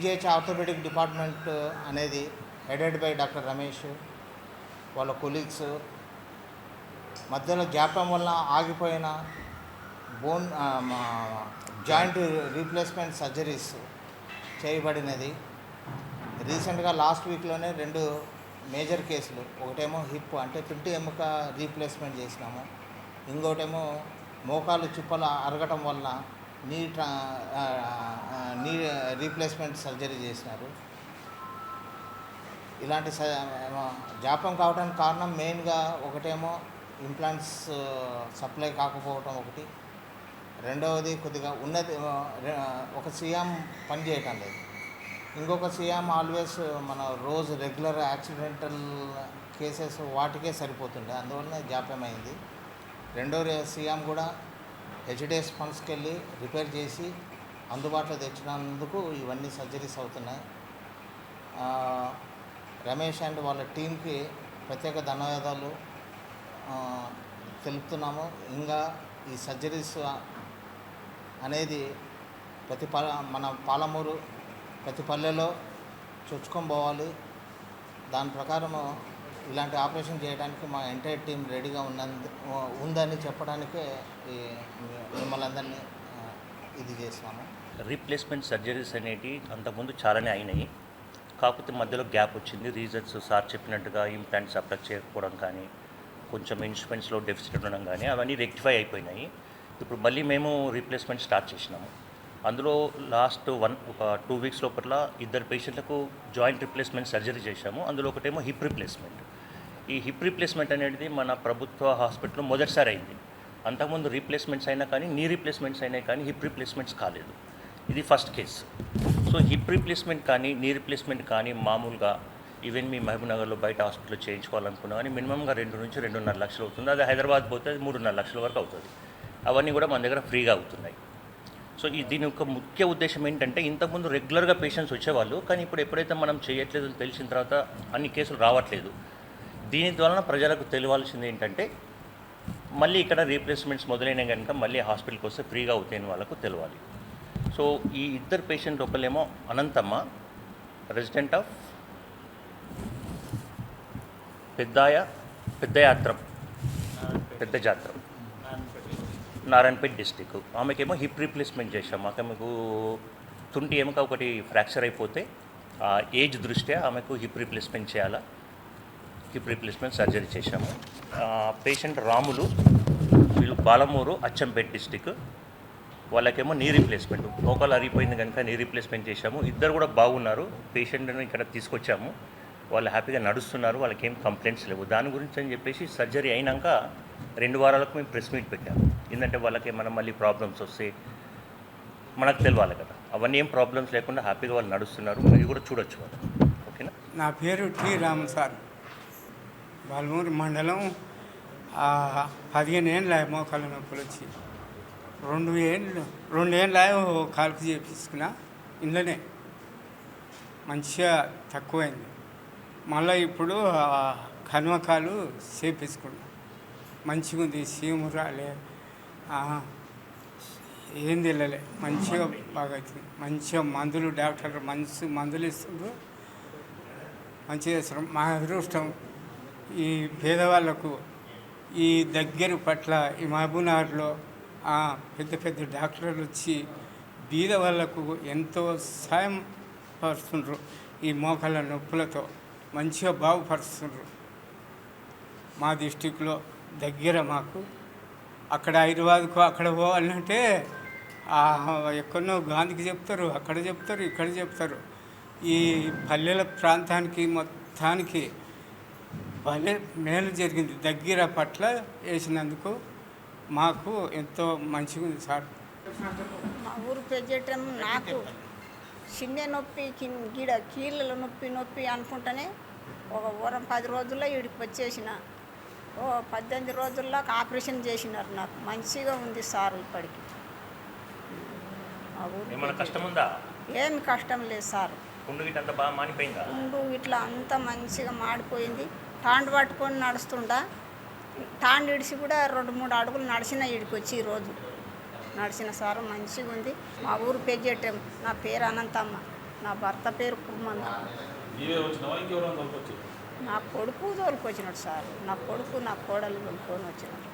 GGH orthopaedic department అనేది headed by doctor Ramesh వాళ్ళ colleagues. మధ్యలో జాప్యం వల్ల ఆగిపోయిన బోన్ జాయింట్ రీప్లేస్మెంట్ సర్జరీస్ చేయబడినది. రీసెంట్గా లాస్ట్ వీక్లోనే రెండు మేజర్ కేసులు ఒకటేమో హిప్ అంటే తుంటి ఎముక రీప్లేస్మెంట్ చేసినాము. ఇంకోటేమో మోకాలు చుప్పలు అరగటం వల్ల నీ ట్రా నీ రీప్లేస్మెంట్ సర్జరీ చేసినారు. ఇలాంటి స జాప్యం కావడానికి కారణం మెయిన్గా ఒకటేమో ఇంప్లాంట్స్ సప్లై కాకపోవటం ఒకటి. రెండవది కొద్దిగా ఉన్నది ఒక సీఎం పని చేయటం లేదు. ఇంకొక సీఎం ఆల్వేస్ మన రోజు రెగ్యులర్ యాక్సిడెంటల్ కేసెస్ వాటికే సరిపోతుండే అందువల్ల జాప్యం అయింది రెండో సీఎం కూడా హెచ్డిఎస్ ఫండ్స్కి వెళ్ళి రిపేర్ చేసి అందుబాటులో తెచ్చినందుకు ఇవన్నీ సర్జరీస్ అవుతున్నాయి. రమేష్ అండ్ వాళ్ళ టీంకి ప్రత్యేక ధన్యవాదాలు. తెలుపుతున్నాము. ఇంకా ఈ సర్జరీస్ అనేది ప్రతి ప మన పాలమూరు ప్రతి పల్లెలో చొచ్చుకొని పోవాలి. దాని ప్రకారము ఇలాంటి ఆపరేషన్ చేయడానికి మా ఎంటైర్ టీం రెడీగా ఉన్నందు ఉందని చెప్పడానికే ఈ మిమ్మల్ని అందరినీ ఇది చేసినాము రీప్లేస్మెంట్ సర్జరీస్ అనేవి అంతకుముందు చాలానే అయినాయి. కాకపోతే మధ్యలో గ్యాప్ వచ్చింది. రీజన్స్ సార్ చెప్పినట్టుగా ఇంప్లాంట్స్ అప్లై చేయకపోవడం కానీ కొంచెం ఇన్స్ట్రుమెంట్స్లో డెఫిసిట్ ఉండడం కానీ అవన్నీ రెక్టిఫై అయిపోయినాయి. ఇప్పుడు మళ్ళీ మేము రీప్లేస్మెంట్ స్టార్ట్ చేసినాము. అందులో లాస్ట్ వన్ ఒక టూ వీక్స్ లోపల ఇద్దరు పేషెంట్లకు జాయింట్ రిప్లేస్మెంట్ సర్జరీ చేశాము. అందులో ఒకటేమో హిప్ రిప్లేస్మెంట్ ఈ హిప్ రీప్లేస్మెంట్ అనేది మన ప్రభుత్వ హాస్పిటల్లో మొదటిసారి అయింది. అంతకుముందు రీప్లేస్మెంట్స్ అయినా కానీ నీ రీప్లేస్మెంట్స్ అయినా కానీ హిప్ రీప్లేస్మెంట్స్ కాలేదు. ఇది first case. So hip replacement కానీ నీ రీప్లేస్మెంట్ కానీ మామూలుగా ఈవెన్ మీ మహబూబ్నగర్లో బయట హాస్పిటల్లో చేయించుకోవాలనుకున్నా కానీ మినిమంగా రెండు నుంచి రెండున్నర లక్షలు అవుతుంది. అది హైదరాబాద్ పోతే అది మూడున్నర లక్షల వరకు అవుతుంది. అవన్నీ కూడా మన దగ్గర ఫ్రీగా అవుతున్నాయి. సో ఈ దీని యొక్క ముఖ్య ఉద్దేశం ఏంటంటే ఇంతకుముందు రెగ్యులర్గా పేషెంట్స్ వచ్చేవాళ్ళు కానీ ఇప్పుడు ఎప్పుడైతే మనం చేయట్లేదు తెలిసిన తర్వాత అన్ని కేసులు రావట్లేదు. దీని ద్వారా ప్రజలకు తెలియాల్సింది ఏంటంటే మళ్ళీ ఇక్కడ రీప్లేస్మెంట్స్ మొదలైన కనుక మళ్ళీ హాస్పిటల్కి వస్తే ఫ్రీగా అవుతాయని వాళ్ళకు తెలియాలి. సో ఈ ఇద్దరు పేషెంట్ ఒకలేమో అనంతమ్మ రెసిడెంట్ ఆఫ్ పెద్దాయ పెద్ద యాత్ర పెద్ద జాత్రం. నారాయణపేట్ డిస్టిక్ ఆమెకేమో హిప్ రీప్లేస్మెంట్ చేశాం. ఆమెకు తుంటి ఎముక ఒకటి ఫ్రాక్చర్ అయిపోతే ఆ ఏజ్ దృష్ట్యా ఆమెకు హిప్ రీప్లేస్మెంట్ చేయాలా? హిప్ రీప్లేస్మెంట్ సర్జరీ చేశాము. పేషెంట్ రాములు వీళ్ళు బాలమూరు అచ్చంపేట్ డిస్టిక్ వాళ్ళకేమో నీ రీప్లేస్మెంట్ మోకాలు అరిగిపోయింది కనుక నీ రీప్లేస్మెంట్ చేశాము. ఇద్దరు కూడా బాగున్నారు. పేషెంట్ని ఇక్కడ తీసుకొచ్చాము. వాళ్ళు హ్యాపీగా నడుస్తున్నారు. వాళ్ళకి ఏం కంప్లైంట్స్ లేవు. దాని గురించి అని చెప్పేసి సర్జరీ అయినాక రెండు వారాలకు మేము ప్రెస్ మీట్ పెట్టాము. ఏంటంటే వాళ్ళకి ఏమైనా మళ్ళీ ప్రాబ్లమ్స్ వస్తే మనకు తెలియాలి కదా. అవన్నీ ఏం ప్రాబ్లమ్స్ లేకుండా హ్యాపీగా వాళ్ళు నడుస్తున్నారు. మీరు కూడా చూడొచ్చు వాళ్ళు. ఓకేనా? నా పేరు టి రామ్ సార్. బాలమూరు మండలం పదిహేను ఏళ్ళు మోకాళ్ళ నొప్పులు వచ్చి. రెండు ఏళ్ళు రెండు ఏళ్ళ కాలుకు చేపించుకున్నా ఇంట్లోనే. మంచిగా తక్కువైంది. మళ్ళీ ఇప్పుడు కనుమకాలు చేపించుకున్నా. మంచిగా ఉంది సీము రాలే. ఏం తెలియలే. మంచిగా బాగా అవుతుంది మంచిగా మందులు డాక్టర్ మంచి మందులు ఇస్తుండ్రు. మంచిగా చేస్తారు మా అదృష్టం ఈ పేదవాళ్ళకు ఈ దగ్గర పట్ల ఈ మహబూబ్నగర్లో పెద్ద పెద్ద డాక్టర్లు వచ్చి బీద వాళ్ళకు ఎంతో సాయం పరుస్తుండ్రు. ఈ మోకాళ్ళ నొప్పులతో మంచిగా బాగుపరుస్తుండ్రు. మా డిస్టిక్లో దగ్గర మాకు. అక్కడ హైదరాబాద్కు అక్కడ పోవాలంటే ఎక్కడో గాంధీకి చెప్తారు అక్కడ చెప్తారు ఇక్కడ చెప్తారు. ఈ పల్లెల ప్రాంతానికి మొత్తానికి భలే మేలు జరిగింది. దగ్గర పట్ల వేసినందుకు మాకు ఎంతో మంచిగా ఉంది సార్. మా ఊరు పెంచటం నాకు చిన్న నొప్పి గిడ కీళ్ళ నొప్పి నొప్పి అనుకుంటేనే ఒక వారం పది రోజుల్లో ఈడికి వచ్చేసిన. ఓ పద్దెనిమిది రోజుల్లో ఆపరేషన్ చేసినారు నాకు. మంచిగా ఉంది సార్ ఇప్పటికి. ఏమి కష్టం లేదు సార్. ఉండు ఇట్లా అంతా మంచిగా మాడిపోయింది. తాండు పట్టుకొని నడుస్తుండా. తాండు ఇడిసి కూడా రెండు మూడు అడుగులు నడిచిన ఈడికి వచ్చి ఈరోజు నడిచిన సార్ మంచిగా ఉంది. మా ఊరు పెద్దటం నా పేరు అనంతమ్మ. నా భర్త పేరు కుమ్మంద. నా కొడుకు తోలుకొచ్చినాడు సార్. నా కొడుకు నా కోడలు తోలుకొని వచ్చినాడు